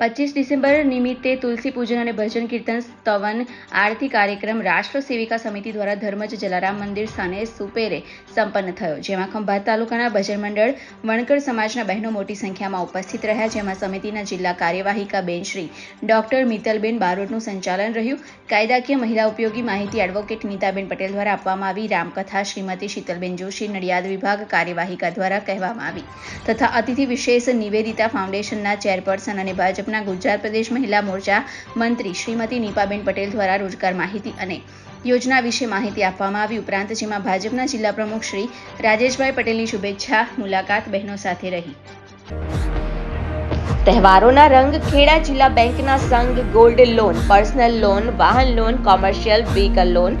પચીસ ડિસેમ્બર નિમિત્તે તુલસી પૂજન અને ભજન કીર્તન સ્તવન આરતી કાર્યક્રમ રાષ્ટ્ર સેવિકા સમિતિ દ્વારા ધર્મજ જલારામ મંદિર સ્થાને સુપેરે સંપન્ન થયો, જેમાં ખંભાત તાલુકાના ભજન મંડળ, વણકર સમાજના બહેનો મોટી સંખ્યામાં ઉપસ્થિત રહ્યા, જેમાં સમિતિના જિલ્લા કાર્યવાહિકા બેન શ્રી ડોક્ટર મિત્તલબેન બારોટનું સંચાલન રહ્યું. કાયદાકીય મહિલા ઉપયોગી માહિતી એડવોકેટ નીતાબેન પટેલ દ્વારા આપવામાં આવી રામકથા શ્રીમતી શીતલબેન જોશી નડિયાદ વિભાગ કાર્યવાહિકા દ્વારા કહેવામાં આવી. તથા અતિથિ વિશેષ નિવેદિતા ફાઉન્ડેશનના ચેરપર્સન અને ભાજપના ગુજરાત પ્રદેશ મહિલા મોરચા મંત્રી શ્રીમતી નીપાબેન પટેલ દ્વારા રોજગાર માહિતી અને યોજના વિશે માહિતી આપવામાં આવી ઉપરાંત જેમાં ભાજપના જિલ્લા પ્રમુખ શ્રી રાજેશભાઈ પટેલની શુભેચ્છા, મુલાકાત, બહેનો સાથે રહી. તહેવારોના રંગ ખેડા જિલ્લા બેંકના સંઘ ગોલ્ડ લોન, પર્સનલ લોન, વાહન loan, commercial vehicle loan